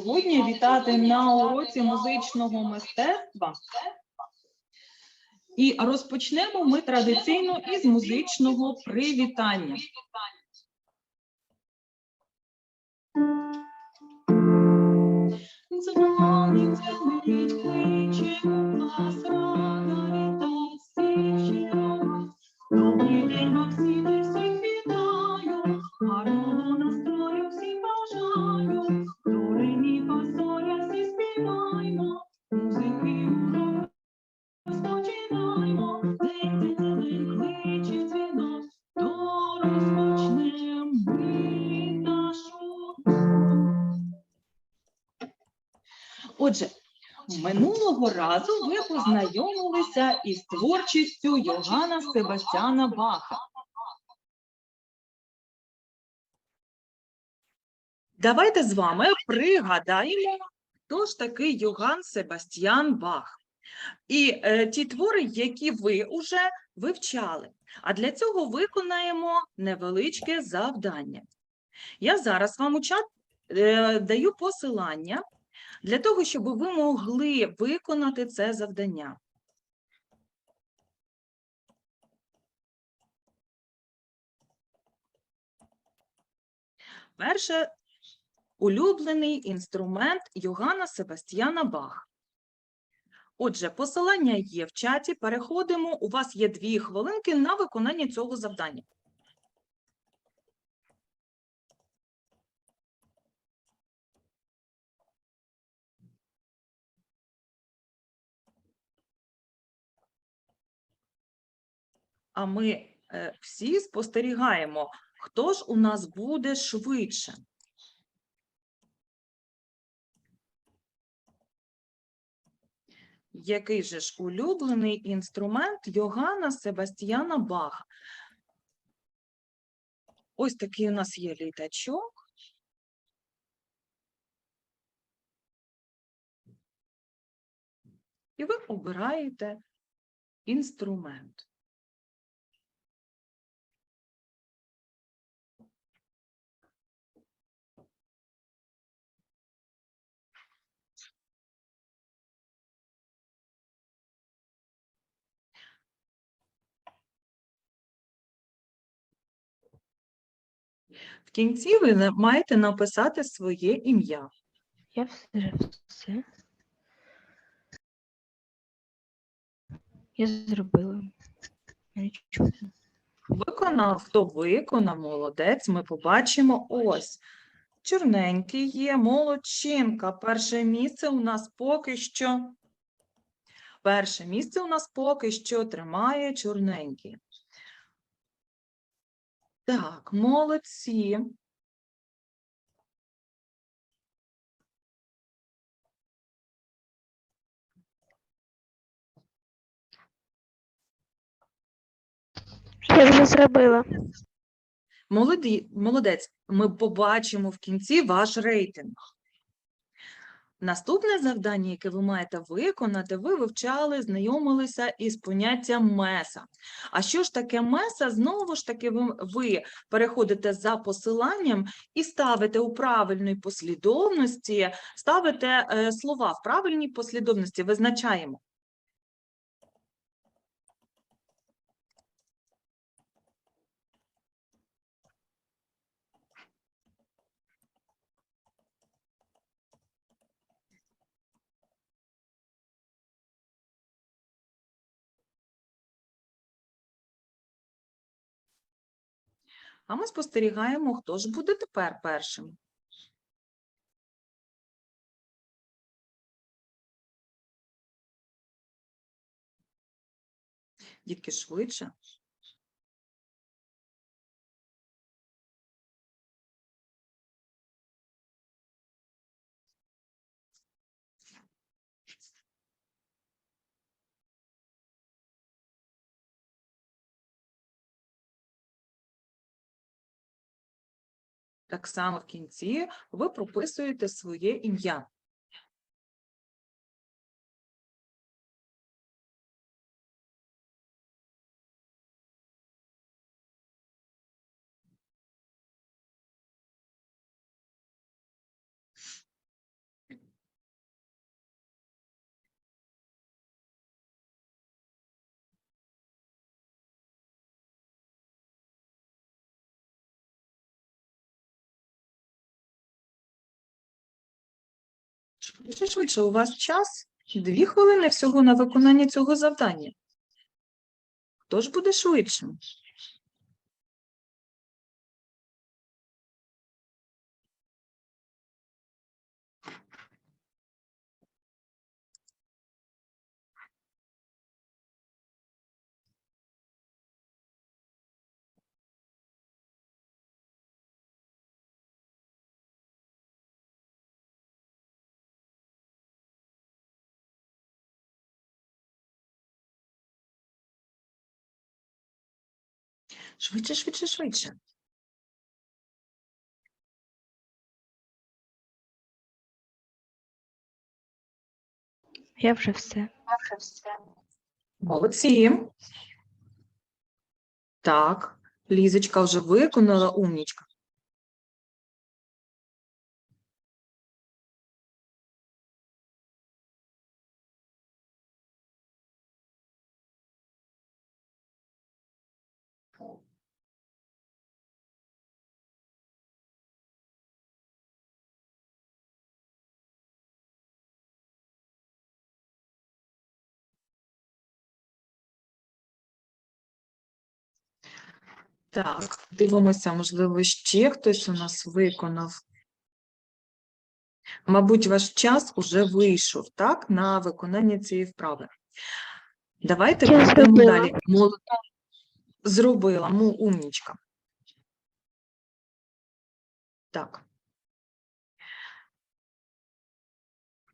сьогодні вітати на уроці музичного мистецтва. І розпочнемо ми традиційно із музичного привітання. Дзвонить, дзвонить, кличе у нас рада щиро. Добрий день, вам всім минулого разу ви познайомилися із творчістю Йоганна Себастьяна Баха. Давайте з вами пригадаємо, хто ж такий Йоган Себастьян Бах. І е, ті твори, які ви вже вивчали. А для цього виконаємо невеличке завдання. Я зараз вам у чат е, даю посилання для того, щоб ви могли виконати це завдання. Перше улюблений інструмент Йоганна Себастьяна Бах. Отже, посилання є в чаті. Переходимо. У вас є дві хвилинки на виконання цього завдання. А ми е, всі спостерігаємо, хто ж у нас буде швидше. Який же ж улюблений інструмент Йоганна Себастьяна Баха? Ось такий у нас є літачок. І ви обираєте інструмент. В кінці ви маєте написати своє ім'я. Я все все. Я зробила. Виконав, хто виконав, молодець, ми побачимо ось. Чорненький є, молодчинка. Перше місце у нас поки що. Перше місце у нас поки що тримає чорненький. Так, молодці. Я вже зробила. Молоді, молодець, ми побачимо в кінці ваш рейтинг. Наступне завдання, яке ви маєте виконати, ви вивчали, знайомилися із поняттям меса. А що ж таке меса? Знову ж таки, ви, ви переходите за посиланням і ставите у правильній послідовності, ставите е, слова в правильній послідовності, визначаємо. А ми спостерігаємо, хто ж буде тепер першим. Дітки швидше. Так само в кінці ви прописуєте своє ім'я. Швидше, швидше, у вас час дві хвилини всього на виконання цього завдання. Хто ж буде швидшим? Швидше, швидше, швидше. Я вже все. Молодці. Так, Лізочка вже виконала умнічка. Так, дивимося, можливо, ще хтось у нас виконав. Мабуть, ваш час уже вийшов, так, на виконання цієї вправи. Давайте зробила. далі. Мол- Зробила, му, умнічка. Так.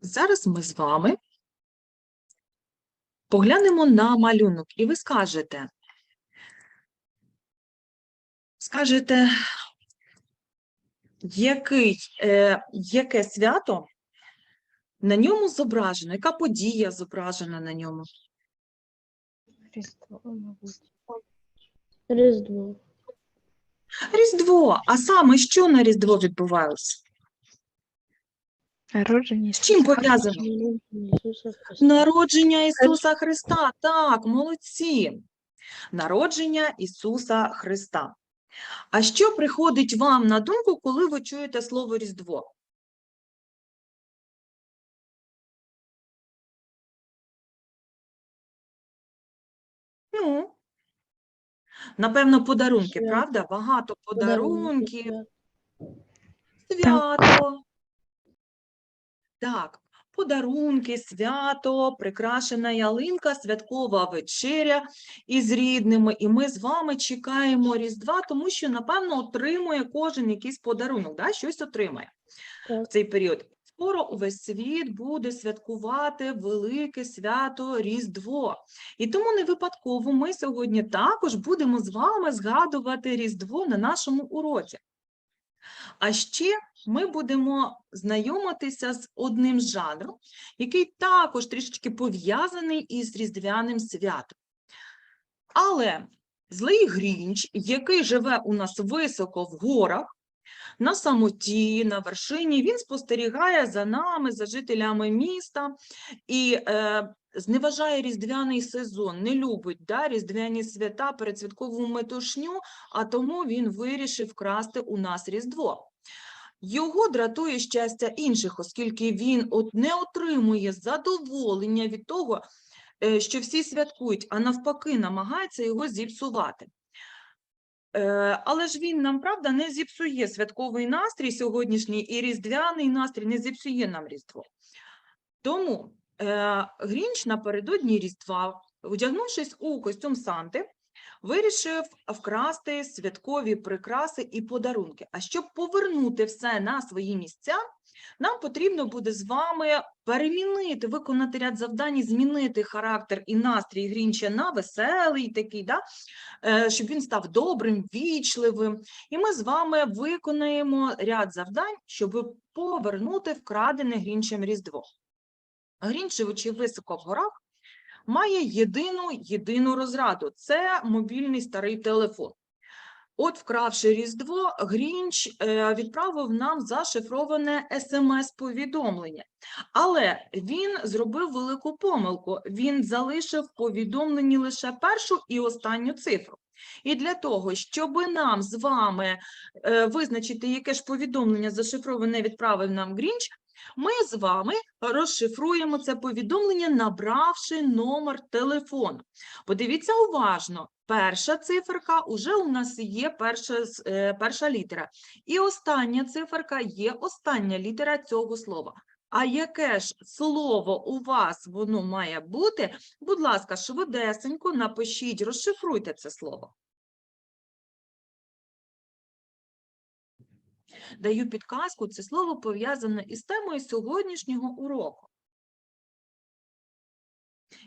Зараз ми з вами поглянемо на малюнок, і ви скажете, скажете, який, е, яке свято на ньому зображено, яка подія зображена на ньому? Різдво, мабуть. Різдво. Різдво. А саме що на Різдво відбувалося? Народження. З чим пов'язано? Народження Ісуса Христа. Так, молодці. Народження Ісуса Христа. А що приходить вам на думку, коли ви чуєте слово Різдво? Ну, напевно, подарунки, правда? Багато подарунків, свято. Так, подарунки, свято, прикрашена ялинка, святкова вечеря із рідними. І ми з вами чекаємо Різдва, тому що, напевно, отримує кожен якийсь подарунок, да? щось отримає в цей період. Скоро увесь світ буде святкувати велике свято Різдво. І тому не випадково ми сьогодні також будемо з вами згадувати Різдво на нашому уроці. А ще ми будемо знайомитися з одним жанром, який також трішечки пов'язаний із Різдвяним святом. Але злий Грінч, який живе у нас високо в горах, на самоті, на вершині, він спостерігає за нами, за жителями міста і е, зневажає різдвяний сезон, не любить да, різдвяні свята, передсвяткову метушню, а тому він вирішив красти у нас Різдво. Його дратує щастя інших, оскільки він от не отримує задоволення від того, е, що всі святкують, а навпаки намагається його зіпсувати. Е, Але ж він нам, правда, не зіпсує святковий настрій сьогоднішній і різдвяний настрій не зіпсує нам Різдво. Тому Грінч напередодні Різдва, одягнувшись у костюм Санти, вирішив вкрасти святкові прикраси і подарунки. А щоб повернути все на свої місця, нам потрібно буде з вами перемінити, виконати ряд завдань, змінити характер і настрій Грінча на веселий такий, да? е, щоб він став добрим, вічливим. І ми з вами виконаємо ряд завдань, щоб повернути вкрадене Грінчем Різдво. Грінч, живучи високо в горах, має єдину єдину розраду це мобільний старий телефон. От, вкравши Різдво, Грінч е, відправив нам зашифроване смс-повідомлення. Але він зробив велику помилку. Він залишив в повідомленні лише першу і останню цифру. І для того, щоб нам з вами е, визначити, яке ж повідомлення зашифроване відправив нам Грінч, Ми з вами розшифруємо це повідомлення, набравши номер телефону. Подивіться уважно. Перша циферка уже у нас є перша, е, перша літера. І остання циферка є остання літера цього слова. А яке ж слово у вас воно має бути? Будь ласка, швидесенько напишіть, розшифруйте це слово. Даю підказку, це слово пов'язане із темою сьогоднішнього уроку.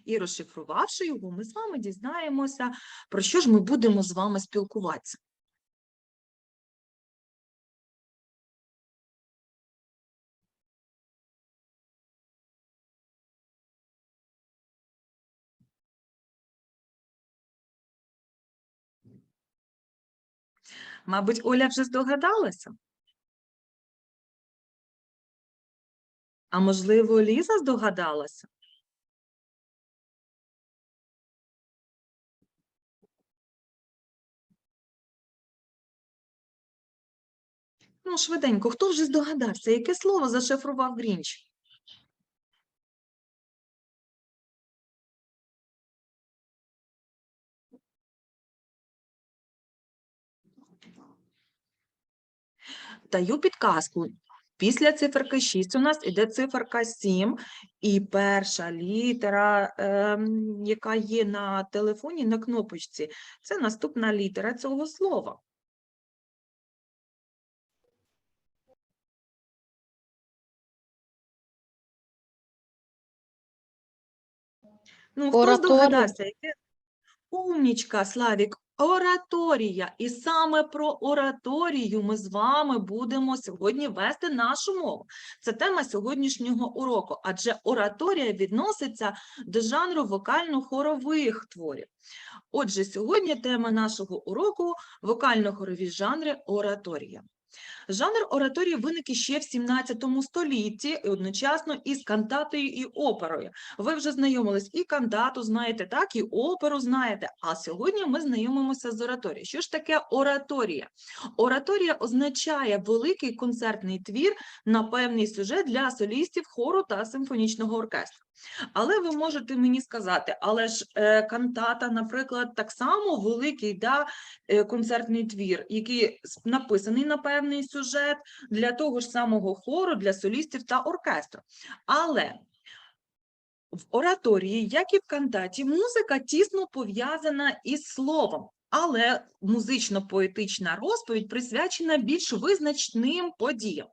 І розшифрувавши його, ми з вами дізнаємося, про що ж ми будемо з вами спілкуватися. Мабуть, Оля вже здогадалася? А можливо, Ліза здогадалася? Ну, швиденько, хто вже здогадався, яке слово зашифрував Грінч? Даю підказку. Після циферки 6 у нас іде циферка 7, і перша літера, ем, яка є на телефоні на кнопочці, це наступна літера цього слова. Ну, хто здогадався, яке? Умнічка, Славік, ораторія. І саме про ораторію ми з вами будемо сьогодні вести нашу мову. Це тема сьогоднішнього уроку, адже ораторія відноситься до жанру вокально-хорових творів. Отже, сьогодні тема нашого уроку вокально-хорові жанри ораторія. Жанр ораторії виник іще в 17 столітті і одночасно із кантатою і оперою. Ви вже знайомились і кантату знаєте, так, і оперу знаєте. А сьогодні ми знайомимося з ораторією. Що ж таке ораторія? Ораторія означає великий концертний твір на певний сюжет для солістів хору та симфонічного оркестру. Але ви можете мені сказати, але ж е, кантата, наприклад, так само великий да, е, концертний твір, який написаний на певний сюжет для того ж самого хору, для солістів та оркестру. Але в ораторії, як і в кантаті, музика тісно пов'язана із словом, але музично-поетична розповідь присвячена більш визначним подіям.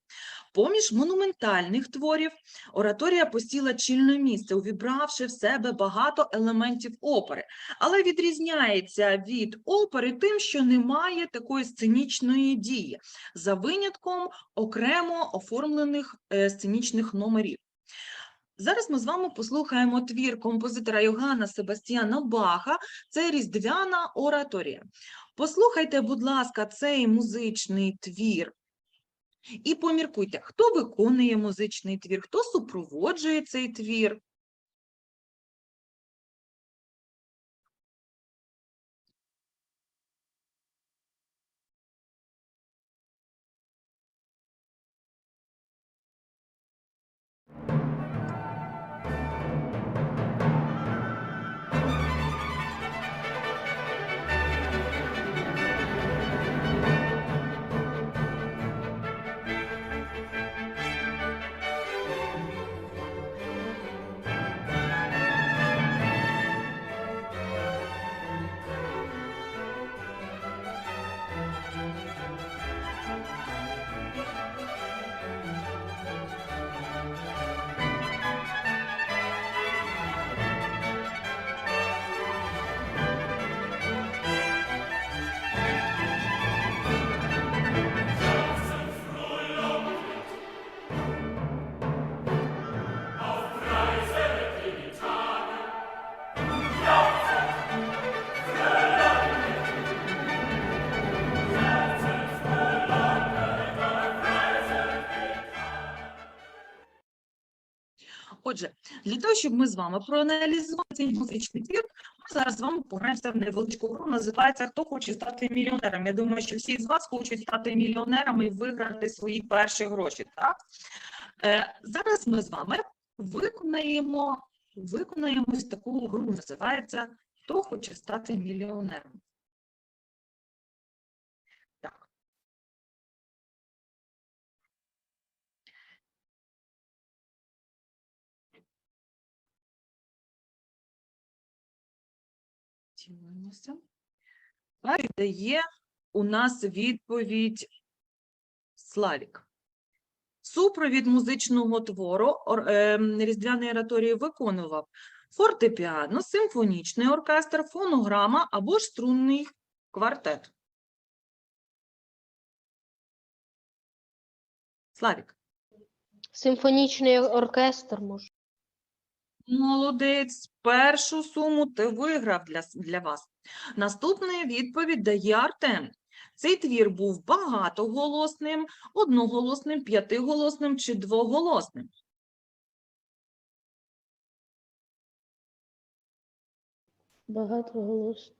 Поміж монументальних творів ораторія посіла чільне місце, увібравши в себе багато елементів опери, але відрізняється від опери тим, що немає такої сценічної дії, за винятком окремо оформлених е, сценічних номерів. Зараз ми з вами послухаємо твір композитора Йоганна Себастьяна Баха. Це різдвяна ораторія. Послухайте, будь ласка, цей музичний твір. І поміркуйте, хто виконує музичний твір, хто супроводжує цей твір. Отже, для того, щоб ми з вами проаналізували цей музичний твір, ми зараз з вами пограємося в невеличку гру. Називається Хто хоче стати мільйонером. Я думаю, що всі з вас хочуть стати мільйонерами і виграти свої перші гроші. Так? Е, зараз ми з вами виконаємо, виконаємо таку гру, називається Хто хоче стати мільйонером. Дивимося. Далі дає у нас відповідь Славік. Супровід музичного твору ем, Різдвяної ораторії виконував фортепіано, симфонічний оркестр, фонограма або ж струнний квартет. Славік. Симфонічний оркестр може. Молодець, першу суму ти виграв для, для вас. Наступна відповідь дає Артем. Цей твір був багатоголосним, одноголосним, п'ятиголосним чи двоголосним. Багато голос.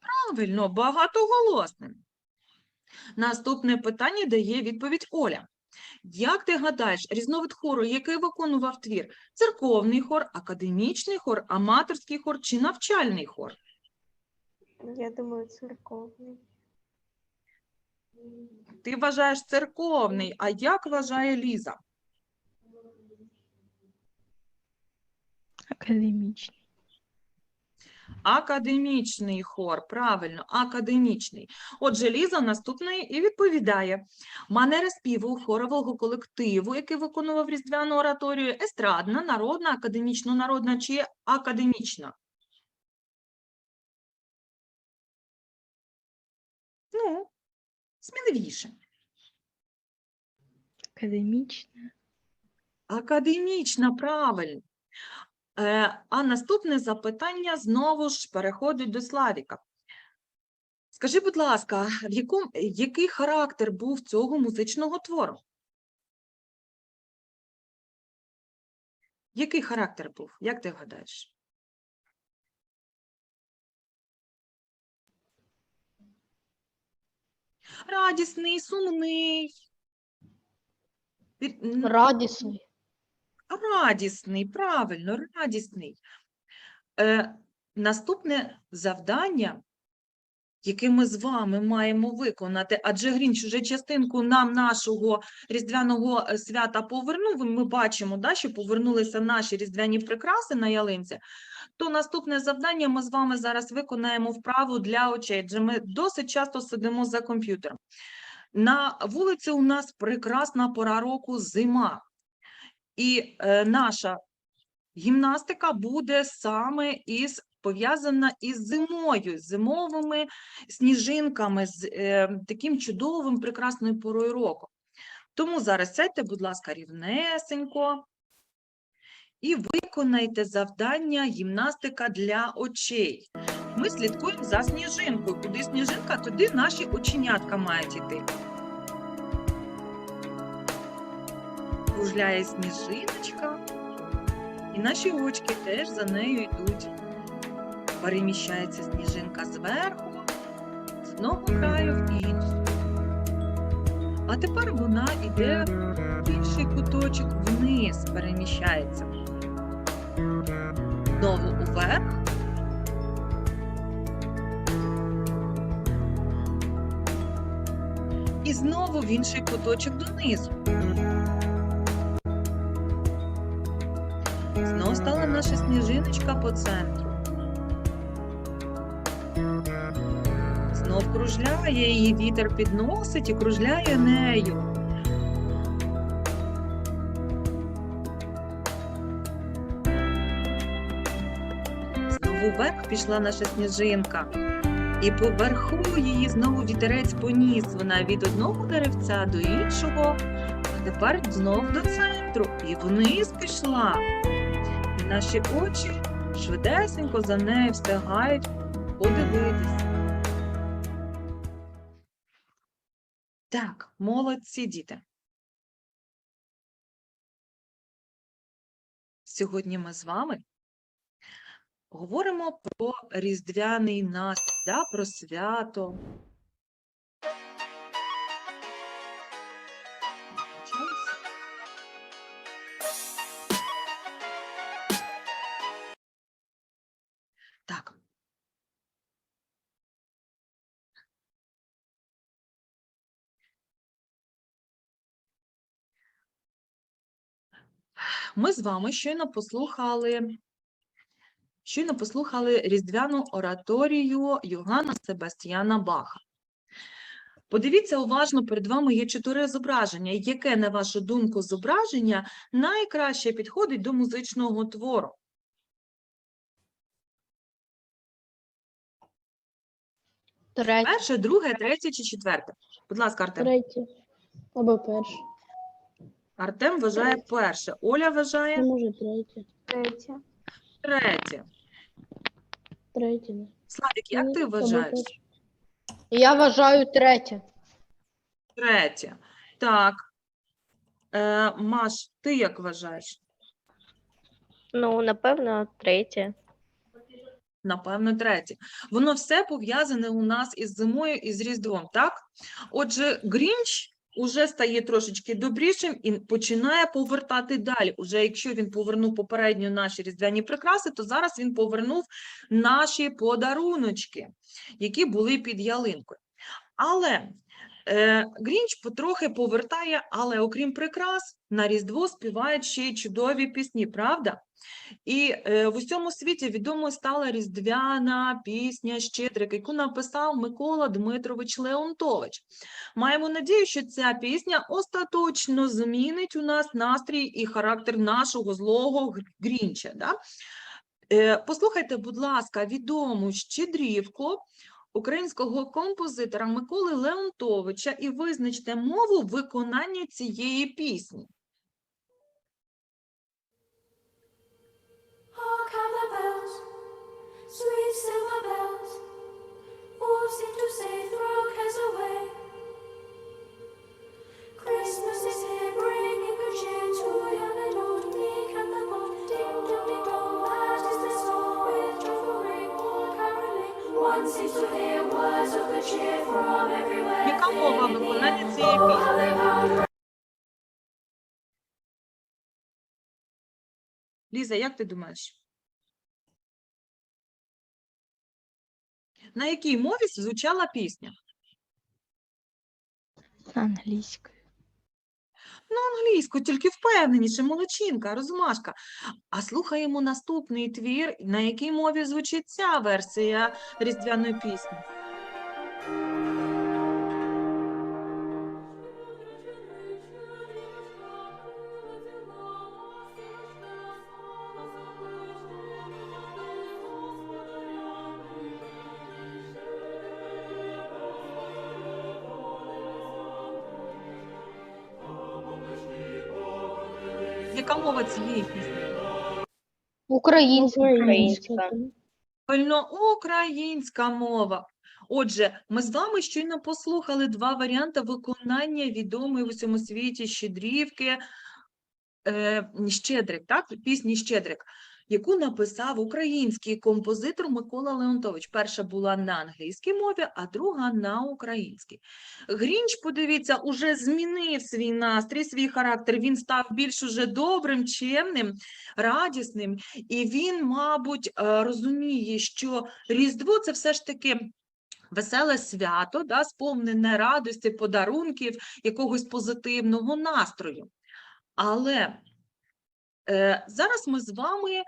Правильно, багатоголосним. Наступне питання дає відповідь Оля. Як ти гадаєш, різновид хору, який виконував твір? Церковний хор, академічний хор, аматорський хор чи навчальний хор? Я думаю, церковний. Ти вважаєш церковний, а як вважає Ліза? Академічний. Академічний хор, правильно, академічний. Отже, Ліза наступний і відповідає. Манера співу хорового колективу, який виконував різдвяну ораторію, естрадна, народна, академічно-народна чи академічна? Ну, сміливіше. Академічний. Академічна, правильно. Е, а наступне запитання знову ж переходить до Славіка. Скажи, будь ласка, в якому, який характер був цього музичного твору? Який характер був? Як ти гадаєш? Радісний, сумний. Радісний. Радісний, правильно, радісний. Е, наступне завдання, яке ми з вами маємо виконати, адже Грінч вже частинку нам нашого різдвяного е, свята повернув, ми бачимо, да, що повернулися наші різдвяні прикраси на ялинці, то наступне завдання ми з вами зараз виконаємо вправу для очей, адже ми досить часто сидимо за комп'ютером. На вулиці у нас прекрасна пора року зима. І е, наша гімнастика буде саме із пов'язана із зимою, з зимовими сніжинками, з е, таким чудовим, прекрасною порою року. Тому зараз сядьте, будь ласка, рівнесенько і виконайте завдання гімнастика для очей. Ми слідкуємо за сніжинкою. Куди сніжинка, туди наші оченятка мають іти. Кружляє сніжиночка, і наші очки теж за нею йдуть. Переміщається сніжинка зверху, з одного краю в інший. А тепер вона йде в інший куточок вниз, переміщається. Знову уверх. І знову в інший куточок донизу. Знов стала наша сніжиночка по центру. Знов кружляє, її вітер підносить і кружляє нею. Знову вверх пішла наша сніжинка. І поверху її знову вітерець поніс. Вона від одного деревця до іншого, а тепер знов до центру. І вниз пішла. Наші очі швидесенько за нею встигають подивитися. Так, молодці діти. Сьогодні ми з вами говоримо про різдвяний настрій, да, про свято. Ми з вами щойно послухали, щойно послухали різдвяну ораторію Йоганна Себастьяна Баха. Подивіться уважно, перед вами є чотири зображення. Яке, на вашу думку, зображення найкраще підходить до музичного твору? Третє. Перше, друге, третє чи четверте? Будь ласка, Артем. Третє. Або перше. Артем вважає перше. Оля вважає Ну, може, третє. Третє. третє. Третє. Славік, як Ну, ти вважаєш? Я вважаю третє. Третє. Так. Е, Маш, ти як вважаєш? Ну, напевно, третє. Напевно, третє. Воно все пов'язане у нас із зимою і з Різдвом, так? Отже, Грінч уже стає трошечки добрішим і починає повертати далі. Уже якщо він повернув попередньо наші різдвяні прикраси, то зараз він повернув наші подаруночки, які були під ялинкою. Але е, Грінч потрохи повертає, але окрім прикрас, на Різдво співають ще й чудові пісні, правда? І е, в усьому світі відомою стала різдвяна пісня Щедрик, яку написав Микола Дмитрович Леонтович. Маємо надію, що ця пісня остаточно змінить у нас настрій і характер нашого злого Грінча. Да? Е, послухайте, будь ласка, відому щедрівку українського композитора Миколи Леонтовича і визначте мову виконання цієї пісні. Sweet silver bells, all seem to say throw cares away. Ліза, як ти думаєш? На якій мові звучала пісня? Англійською. Ну, англійською, тільки впевненіше, молодчинка, розумашка. А слухаємо наступний твір, на якій мові звучить ця версія різдвяної пісні. Яка мова цієї пісні? Українська. Українська. Правильно, українська мова. Отже, ми з вами щойно послухали два варіанти виконання відомої в усьому світі щедрівки е, Щедрик, так? Пісні Щедрик, яку написав український композитор Микола Леонтович. Перша була на англійській мові, а друга на українській. Грінч, подивіться, уже змінив свій настрій, свій характер. Він став більш уже добрим, чемним, радісним. І він, мабуть, е, розуміє, що Різдво це все ж таки веселе свято, да, сповнене радості, подарунків, якогось позитивного настрою. Але зараз ми з вами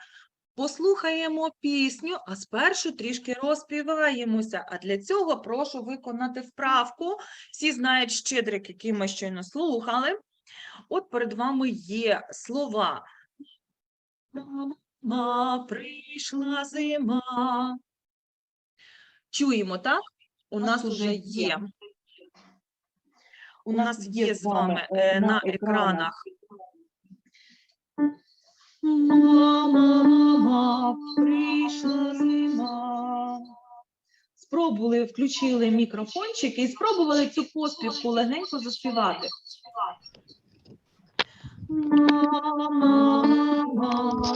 послухаємо пісню, а спершу трішки розпіваємося. А для цього прошу виконати вправку. Всі знають щедрик, який ми щойно слухали. От перед вами є слова. Мама, прийшла зима. Чуємо, так? У нас уже є. У нас є з вами е, на екранах. Мама, мама, прийшла зима. Спробували, включили мікрофончики і спробували цю поспівку легенько заспівати. Мама, мама,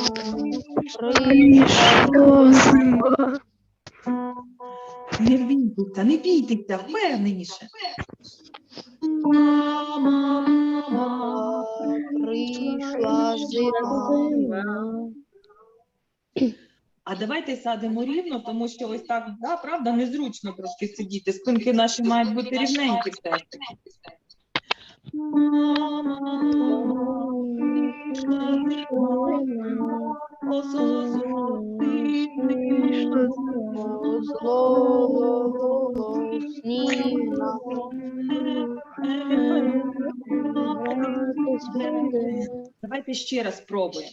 Не бійтеся, не бійтеся, впевненіше. Мама, мама, А давайте садимо рівно, тому що ось так, да, правда, незручно трошки сидіти. Спинки наші мають бути рівненькі все ж таки. Мама, мама, Давайте ще раз спробуємо.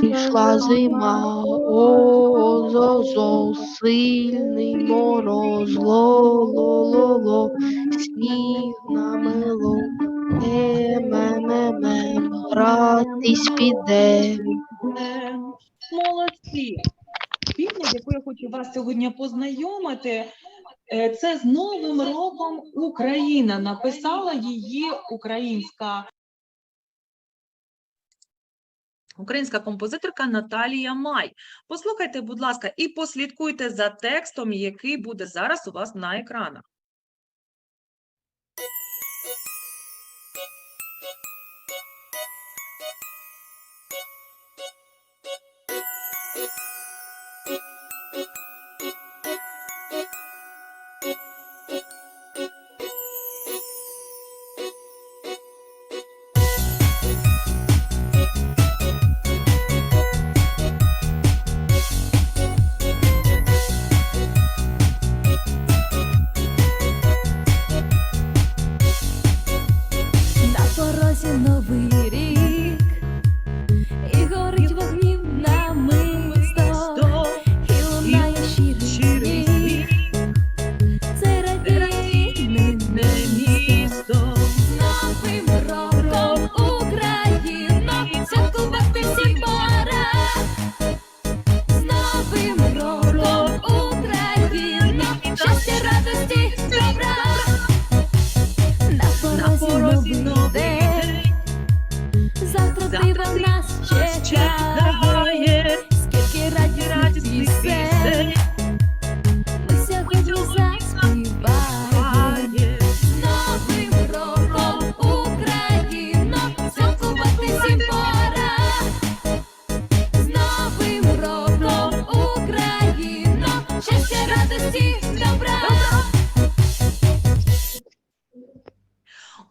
Пішла зима, о, зо, зо, сильний мороз, ло, ло, ло, ло, сніг намело, е, ме, ме, піде. Молодці! Пісня, якою я хочу вас сьогодні познайомити, е, це з Новим роком Україна. Написала її українська. Українська композиторка Наталія Май. Послухайте, будь ласка, і послідкуйте за текстом, який буде зараз у вас на екранах.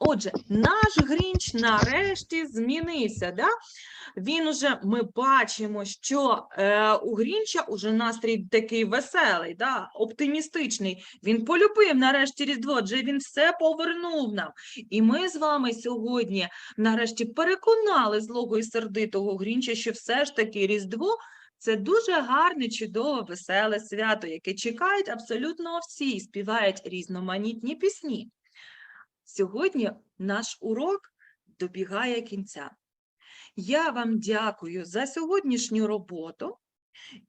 Отже, наш Грінч нарешті змінився. Да? Він уже, ми бачимо, що е, у Грінча уже настрій такий веселий, да? оптимістичний. Він полюбив нарешті Різдво, адже він все повернув нам. І ми з вами сьогодні нарешті переконали злого і сердитого Грінча, що все ж таки Різдво це дуже гарне, чудове, веселе свято, яке чекають абсолютно всі і співають різноманітні пісні. Сьогодні наш урок добігає кінця. Я вам дякую за сьогоднішню роботу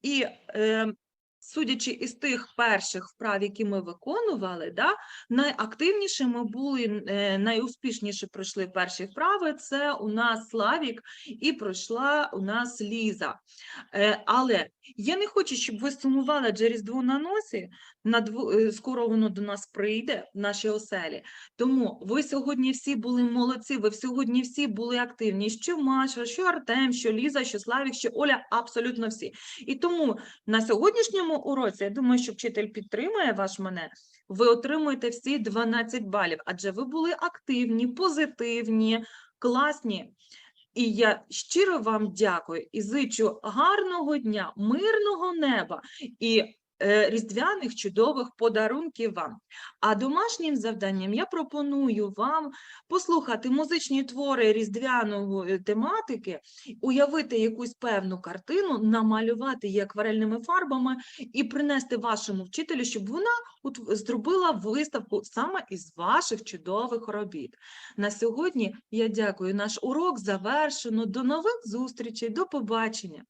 і, е, судячи із тих перших вправ, які ми виконували, да, найактивнішими були, е, найуспішніше пройшли перші вправи. Це у нас Славік і пройшла у нас Ліза. Е, але я не хочу, щоб ви сумували, адже Різдво на носі, на дво- е, скоро воно до нас прийде в наші оселі. Тому ви сьогодні всі були молодці, ви сьогодні всі були активні. Що Маша, що Артем, що Ліза, що Славік, що Оля, абсолютно всі. І тому на сьогоднішньому уроці, я думаю, що вчитель підтримує ваш мене, ви отримуєте всі 12 балів, адже ви були активні, позитивні, класні. І я щиро вам дякую. І зичу гарного дня, мирного неба. І різдвяних чудових подарунків вам. А домашнім завданням я пропоную вам послухати музичні твори різдвяної тематики, уявити якусь певну картину, намалювати її акварельними фарбами і принести вашому вчителю, щоб вона зробила виставку саме із ваших чудових робіт. На сьогодні я дякую. Наш урок завершено. До нових зустрічей, до побачення.